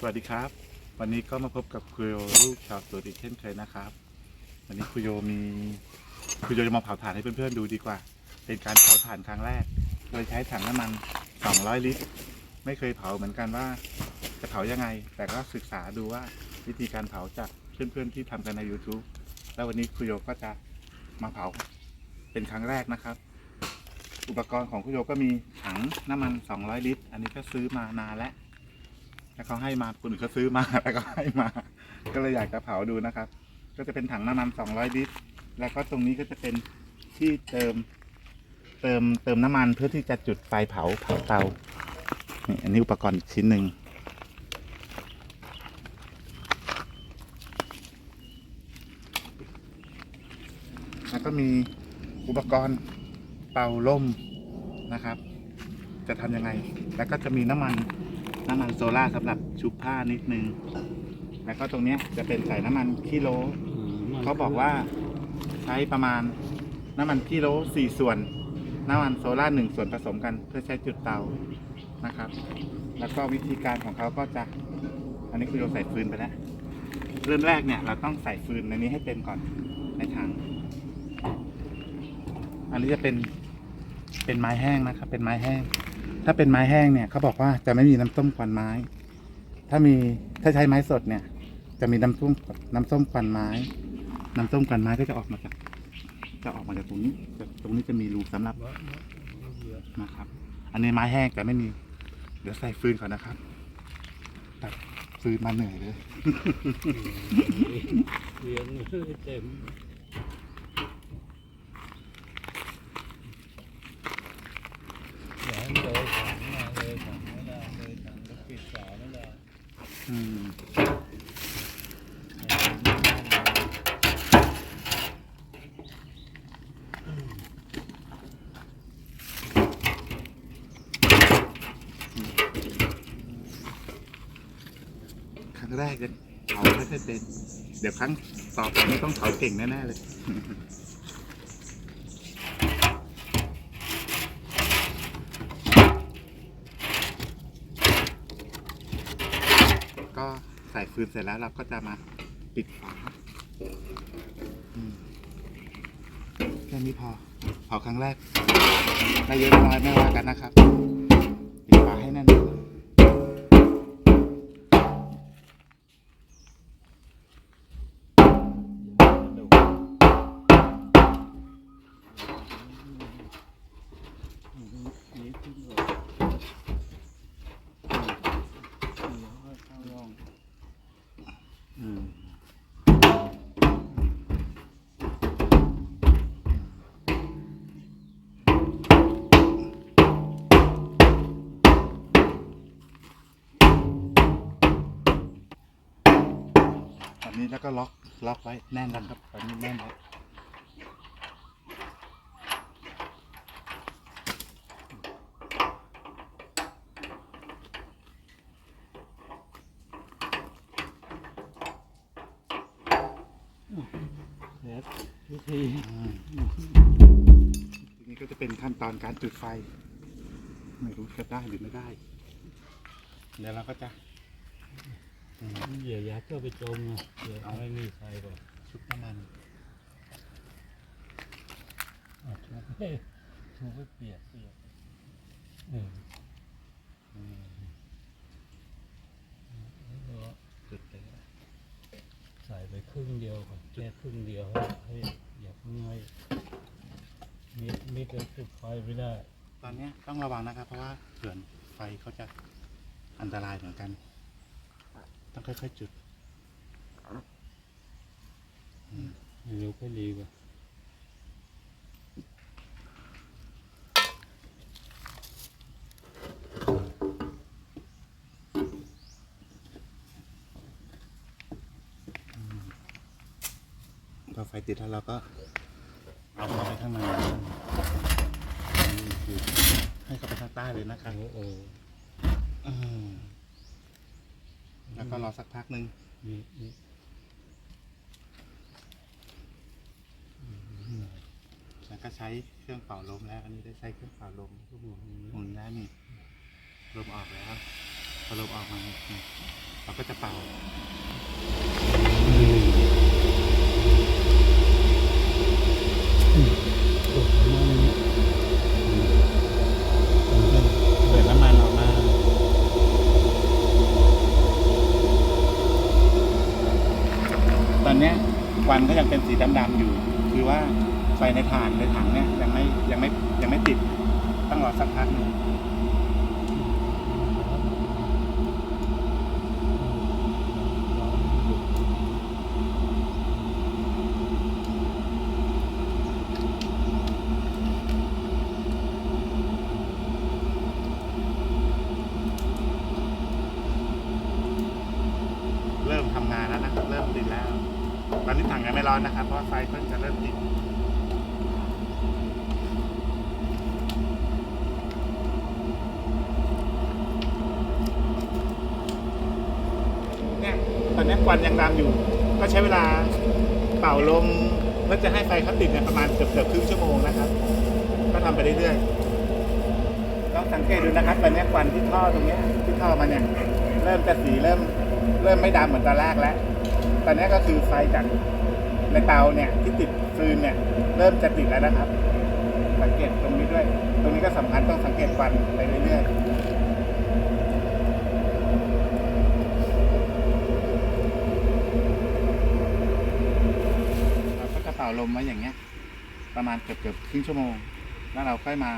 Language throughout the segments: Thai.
สวัสดีครับ วันนี้ก็มาพบกับคุโยลูกชาวสวนอีกเช่นเคยนะครับ วันนี้คุโยมีคุโยจะมาเผาถ่านให้เพื่อนๆดูดีกว่า เป็นการเผาถ่านครั้งแรก โดยใช้ถังน้ำมัน 200 ลิตร ไม่เคยเผาเหมือนกันว่า จะเผายังไง แต่ก็ศึกษาดูว่าวิธีการเผาจากเพื่อนๆที่ทำกันใน YouTube แล้ววันนี้คุโยก็จะมาเผาเป็นครั้งแรกนะครับ อุปกรณ์ของคุโยก็มีถังน้ำมัน 200 ลิตร อันนี้ก็ซื้อมานานแล้ว แล้วเขาให้มาคนอื่นเขาซื้อมาแล้วก็ให้มา ก็เลยอยากจะเผาดูนะครับ ก็จะเป็นถังน้ำมัน200ลิตร แล้วก็ตรงนี้ก็จะเป็นที่เติม เติมเติมน้ำมันเพื่อที่จะจุดไฟเผาเผาเตานี่อันนี้อุปกรณ์อีกชิ้นหนึ่งแล้วก็มีอุปกรณ์เป่าลมนะครับ จะทำยังไง แล้วก็จะมีน้ำมัน น้ำมันโซล่าร์สำหรับชุบผ้านิดนึง แล้วก็ตรงเนี้ยจะเป็นใส่น้ำมันกิโล เขาบอกว่าใช้ประมาณน้ำมันกิโลสี่ส่วน น้ำมันโซล่าร์หนึ่งส่วนผสมกันเพื่อใช้จุดเตานะครับ แล้วก็วิธีการของเขาก็จะ อันนี้คือเราใส่ฟืนไปแล้ว เริ่มแรกเนี่ยเราต้องใส่ฟืนในนี้ให้เต็มก่อนในถัง อันนี้จะเป็นเป็นไม้แห้งนะครับ เป็นไม้แห้ง ถ้าเป็นไม้แห้งเนี่ยเขาบอกว่าจะไม่มีน้ำส้มควันไม้ ถ้ามีถ้าใช้ไม้สดเนี่ย จะมีน้ำส้มน้ำส้มควันไม้ น้ำส้มควันไม้ก็จะออกมาจาก จะออกมาจากตรงนี้แต่ตรงนี้จะมีรูสำหรับนะครับ อันนี้ไม้แห้งแต่ไม่มี เดี๋ยวใส่ฟืนก่อนนะครับตัดฟืนมาเหนื่อยเลยเลี้ยงเต็มอย่าให้ เลยถังมาเลยถังไม่ได้เลยถังก็ปิดฝาไม่ได้อืมครั้งแรกจะเผาไม่ค่อยเป็น เดี๋ยวครั้งต่อไปนี้ต้องเผาเก่งแน่ๆเลย ก็ใส่ฟืนเสร็จแล้วเราก็จะมาปิดฝาอืมแค่นี้พอเผาครั้งแรกได้เยอะน้อยไม่ว่ากันนะครับ นนี้แล้วก็ล็อกล็อกไว้แน่นแล้วครับตอนนี้แน่นแล้ววิธีอืมทีนี้ก็จะเป็นขั้นตอนการจุดไฟ ไม่รู้จะได้หรือไม่ได้ เดี๋ยวเราก็จะอืม เหยียยัดก็ไปจมไงเดี๋ยวเอาไม่มีใครก่อนชุบน้ำมันอะถูกไม่ถูกไม่เปียกเปียกเอออืมแล้วก็จุดเลยใส่ไปครึ่งเดียวก่อนแค่ครึ่งเดียวให้ให้อย่าเพิ่งให้มิดมิดแล้วจุดไฟไม่ได้ ตอนเนี้ยต้องระวังนะครับ เพราะว่าเผื่อนไฟเขาจะอันตรายเหมือนกัน ต้องค่อยๆจุดไม่รู้ก็ดีกว่าพอไฟติดแล้วเราก็เอาเข้าไปข้างในนี่คือให้เข้าไปข้างใต้เลยนะครับโอ้โหอืม แล้วก็รอสักพักหนึ่งนี่นี่แล้วก็ใช้เครื่องเป่าลมแล้ว อันนี้ได้ใช้เครื่องเป่าลมก็หมุนอย่างนี้หมุนแล้วนี่ลมออกแล้วพอลมออกมานี่เราก็จะเป่า ตัวของมัน เปิดน้ำมันออกมา ตอนเนี้ยควันก็ยังเป็นสี ดำๆอยู่ คือว่าไฟในถ่านในถังเนี่ยยังไม่ยังไม่ยังไม่ติดต้องรอสักพักหนึ่งเริ่มทำงานแล้วนะ เริ่มติดแล้ว ตอนนี้ถังยังไม่ร้อนนะครับ เพราะว่าไฟเพิ่งจะเริ่มติดเนี่ยตอนนี้ควันยังดำอยู่ ก็ใช้เวลาเป่าลมเพื่อจะให้ไฟเขาติดเนี่ยประมาณเกือบเกือบครึ่งชั่วโมงนะครับ ก็ทำไปเรื่อยๆต้องสังเกตดูนะครับตอนนี้ควันที่ท่อตรงเนี้ยที่ท่อมาเนี่ยเริ่มจะสีเริ่มเริ่มไม่ดำเหมือนตอนแรกแล้ว ตอนนี้ก็คือไฟจากในเตาเนี่ยที่ติดฟืนเนี่ยเริ่มจะติดแล้วนะครับ สังเกตตรงนี้ด้วย ตรงนี้ก็สำคัญต้องสังเกตควันไปเรื่อยๆเราก็จะเป่าลมไว้อย่างเงี้ย ประมาณเกือบเกือบครึ่งชั่วโมง แล้วเราค่อยมา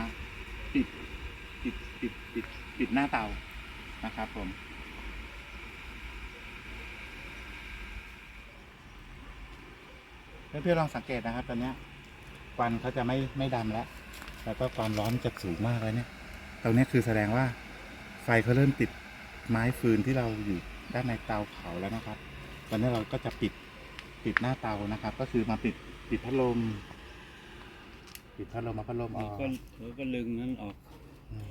ปิดปิดปิดปิดปิดหน้าเตานะครับผม เพื่อนๆลองสังเกตนะครับตอนเนี้ยควันเขาจะไม่ไม่ดำแล้ว แล้วก็ความร้อนจะสูงมากเลยเนี่ยตรงนี้คือแสดงว่าไฟเขาเริ่มติดไม้ฟืนที่เราอยู่ด้านในเตาเผาแล้วนะครับ ตอนนี้เราก็จะปิดปิดหน้าเตานะครับ ก็คือมาปิดปิดพัดลม ปิดพัดลมมาพัดลมอแล้วอกก็แล้วก็ลึงนั้นออกอืม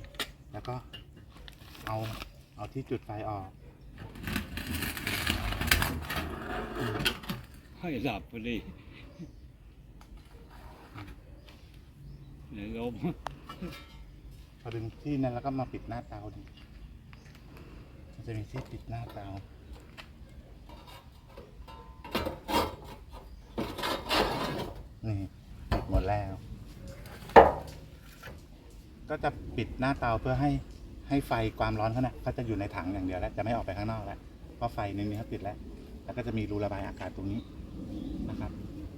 แล้วก็เอาเอาที่จุดไฟออกให้หลับไปดิเดี๋ยวลมพอดึงที่นั้นแล้วก็มาปิดหน้าเตาดิมันจะมีที่ปิดหน้าเตานี่ปิดหมดแล้ว ก็จะปิดหน้าเตาเพื่อให้ให้ไฟความร้อนเขานี่ยเขาจะอยู่ในถังอย่างเดียวแล้วจะไม่ออกไปข้างนอกแล้วเพราะไฟในนี้เขาปิดแล้ว แล้วก็จะมีรูระบายอากาศตรงนี้นะครับ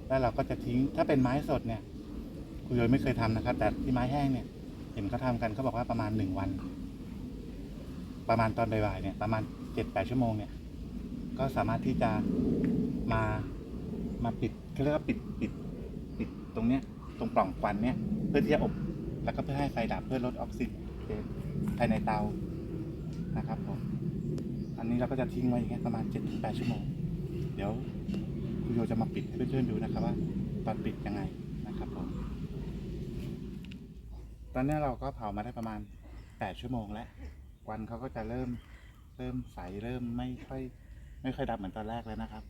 แล้วเราก็จะทิ้งถ้าเป็นไม้สดเนี่ย คุณโยยไม่เคยทำนะครับ แต่ที่ไม้แห้งเนี่ย เห็นเขาทำกันเขาบอกว่าประมาณหนึ่งวัน ประมาณตอนบ่ายๆเนี่ย ประมาณเจ็ดแปดชั่วโมงเนี่ย ก็สามารถที่จะมามาปิดเขาเรียกว่าปิดปิดปิดตรงเนี้ย ตรงปล่องควันเนี่ย เพื่อที่จะอบ แล้วก็เพื่อให้ไฟดับเพื่อลดออกซิเจนภายในเตานะครับผมอันนี้เราก็จะทิ้งไว้อย่างเงี้ยประมาณเจ็ดถึงแปดชั่วโมง เดี๋ยวคุณโยจะมาปิดให้เพื่อนๆดูนะครับว่าตอนปิดยังไงนะครับผม ตอนนี้เราก็เผามาได้ประมาณแปดชั่วโมงแล้วควันเขาก็จะเริ่มเริ่มใสเริ่มไม่ค่อยไม่ค่อยดำเหมือนตอนแรกแล้วนะครับ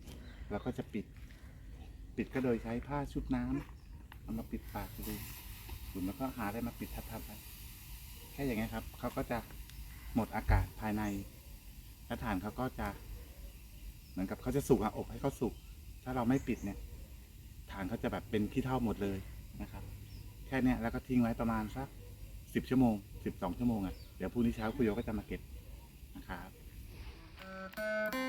เราก็จะปิด ปิดก็โดยใช้ผ้าชุบน้ำเอามาปิดปากดูหรือแล้วก็หาอะไรมาปิดทับๆไปแค่อย่างเงี้ครับเขาก็จะหมดอากาศภายในและฐานเขาก็จะ เหมือนกับเขาจะสุกอะอบให้เขาสุก ถ้าเราไม่ปิดเนี่ยฐานเขาจะแบบเป็นขี้เท่าหมดเลยนะครับ ค่นี้แล้วก็ทิ้งไว้ประมาณสักสิบชั่วโมงสิบสองชั่วโมงอะ่ะเดี๋ยวพรุ่งนี้เช้าคุโยก็จะมาเก็บนะครับ